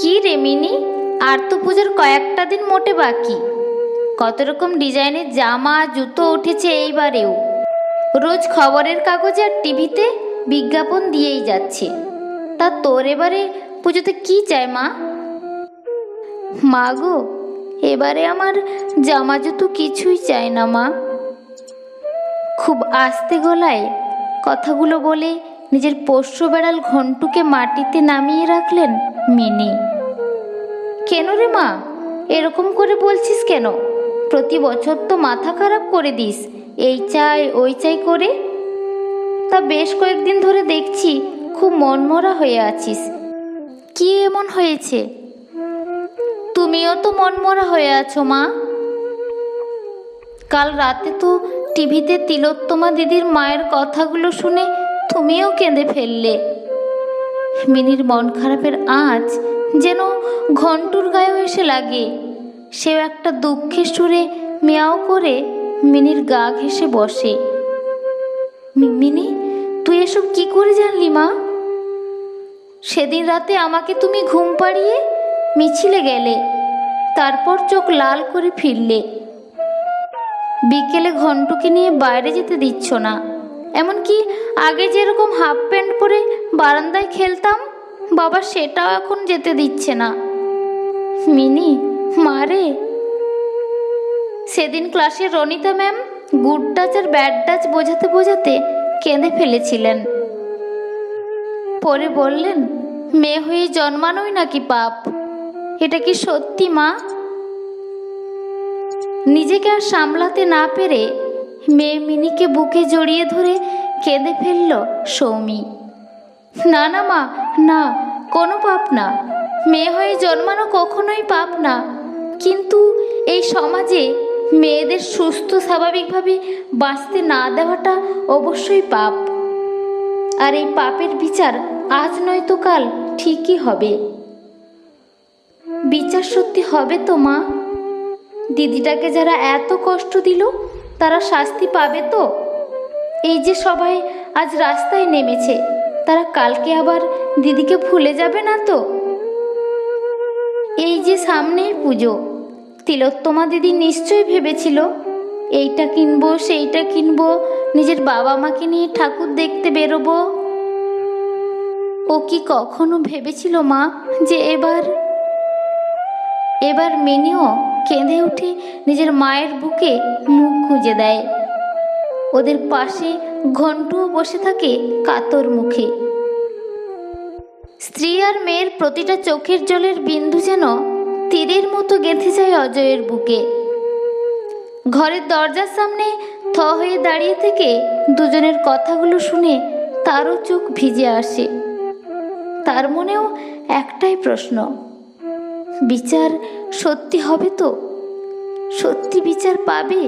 কি রে মিনি? আর তো পুজোর কয়েকটা দিন মোটে বাকি। কত রকম ডিজাইনের জামা, জুতো উঠেছে এইবারেও। রোজ খবরের কাগজে আর টিভিতে বিজ্ঞাপন দিয়েই যাচ্ছে। তা তোর এবারে পুজোতে কি চাই মা? মা গো, এবারে আমার জামা জুতো কিছুই চাই না মা। খুব আস্তে গলায় কথাগুলো বলে নিজের পোষ্য বেড়াল ঘন্টুকে মাটিতে নামিয়ে রাখলেন মিনি। কেন রে মা? এরকম করে বলছিস কেন? প্রতি বছর তো মাথা খারাপ করে দিস, এই চাই, ওই চাই করে? তা বেশ কয়েকদিন ধরে দেখছি খুব মনমরা হয়ে আছিস। কি এমন হয়েছে? তুমিও তো মনমরা হয়ে আছো মা। কাল রাতে তো টিভিতে তিলোত্তমা দিদির মায়ের কথাগুলো শুনে তুমিও কেঁদে ফেললে। মিনির মন খারাপের আঁচ যেন ঘন্টুর গায়েও এসে লাগে। সেও একটা দুঃখের সুরে মিয়াও করে মিনির গা ঘেসে বসে। মিনি, তুই এসব কি করে জানলি মা? সেদিন রাতে আমাকে তুমি ঘুম পাড়িয়ে মিছিলে গেলে, তারপর চোখ লাল করে ফিরলে। বিকেলে ঘন্টুকে নিয়ে বাইরে যেতে দিচ্ছ না, এমনকি আগে যেরকম হাফ প্যান্ট পরে বারান্দায় খেলতাম বাবা সেটাও এখন যেতে দিচ্ছে না। মিনি মারে সেদিন ক্লাসে রনিতা ম্যাম গুড টাচ আর ব্যাড টাচ বোঝাতে বোঝাতে কেঁদে ফেলেছিলেন। পরে বললেন, মেয়ে হয়ে জন্মানোই নাকি পাপ? এটা কি সত্যি, মা? নিজেকে আর সামলাতে না পেরে মেয়ে মিনিকে বুকে জড়িয়ে ধরে কেঁদে ফেলল সৌমি। না না, মা, না, কোনো পাপ না। মেয়ে হয়ে জন্মানো কখনোই পাপ না। কিন্তু এই সমাজে মেয়েদের সুস্থ, স্বাভাবিকভাবে বাঁচতে না দেওয়াটা অবশ্যই পাপ। আর এই পাপের বিচার আজ নয়তো কাল, ঠিকই হবে। বিচার সত্যি হবে তো, মা? দিদিটাকে যারা এত কষ্ট দিল, তারা শাস্তি পাবে তো? এই যে সবাই আজ রাস্তায় নেমেছে তারা কালকে আবার দিদিকে ভুলে যাবে না তো? এই যে সামনেই পুজো, তিলোত্তমা দিদি নিশ্চয়ই ভেবেছিল, এইটা কিনবো, সেইটা কিনবো, নিজের বাবা মাকে নিয়ে ঠাকুর দেখতে বেরোবো। ও কি কখনো ভেবেছিল মা যে এবার এবার মিনিও কেঁদে উঠে নিজের মায়ের বুকে মুখ খুঁজে দেয়? ওদের পাশে ঘন্টুও বসে থাকে কাতর মুখে। স্ত্রী আর মেয়ের প্রতিটা চোখের জলের বিন্দু যেন তীরের মতো গেঁথে যায় অজয়ের বুকে। ঘরের দরজার সামনে থ হয়ে দাঁড়িয়ে থেকে দুজনের কথাগুলো শুনে তারও চোখ ভিজে আসে। তার মনেও একটাই প্রশ্ন, বিচার সত্যি হবে তো? সত্যি বিচার পাবে?